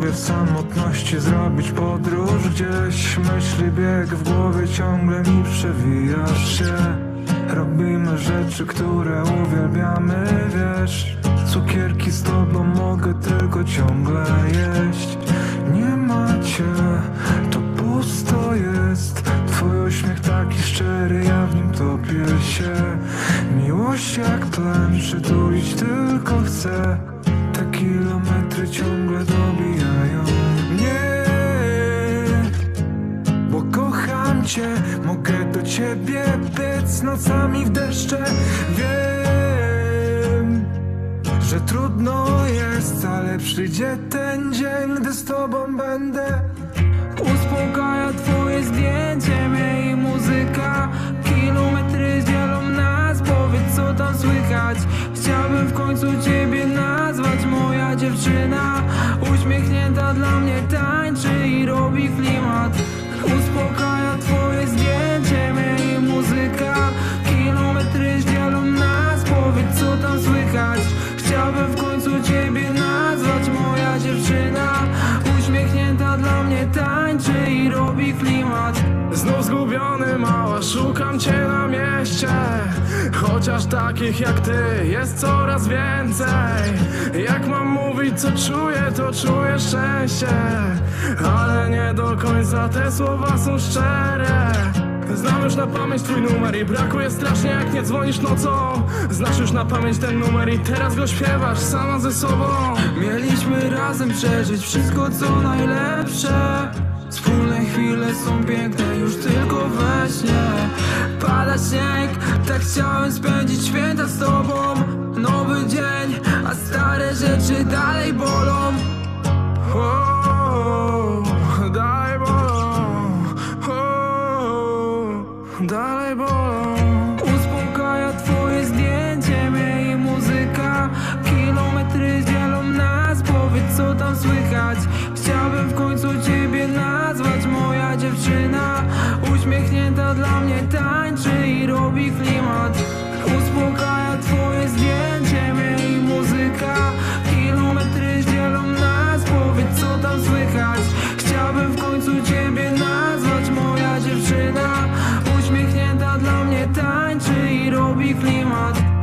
Lubię w samotności zrobić podróż gdzieś. Myśli bieg w głowie ciągle mi przewijasz się. Robimy rzeczy, które uwielbiamy, wiesz. Cukierki z tobą mogę tylko ciągle jeść. Nie macie, to pusto jest. Twój uśmiech taki szczery, ja w nim topię się. Miłość jak tlen, przytulić tylko chcę. Te kilometry ciągle cię, mogę do ciebie biec nocami w deszcze. Wiem, że trudno jest, ale przyjdzie ten dzień, gdy z tobą będę. Uspokaja twoje zdjęcie mnie i muzyka. Kilometry dzielą nas, powiedz co tam słychać. Chciałbym w końcu ciebie nazwać moja dziewczyna. Uśmiechnięta dla mnie tańczy i robi klimat. Uspokaja twoje słychać Chciałbym w końcu ciebie nazwać. Moja dziewczyna Uśmiechnięta dla mnie tańczy i robi klimat. Znów zgubiony mała, szukam cię na mieście. Chociaż takich jak ty jest coraz więcej. Jak mam mówić co czuję, to czuję szczęście. Ale nie do końca te słowa są szczere już na pamięć twój numer i brakuje strasznie jak nie dzwonisz nocą. Znasz już na pamięć ten numer i teraz go śpiewasz sama ze sobą. Mieliśmy razem przeżyć wszystko co najlepsze. Wspólne chwile są piękne już tylko we śnie dalej bolą. Uspokaja twoje zdjęcie mnie i muzyka. Kilometry dzielą nas, powiedz co tam słychać. Chciałbym w końcu ciebie nazwać. Moja dziewczyna Uśmiechnięta dla mnie tańczy i robi klimat. Uspokaja twoje zdjęcie mnie i muzyka. Kilometry dzielą nas, powiedz co tam słychać. Chciałbym w końcu ciebie nazwać tańczy i robi klimat.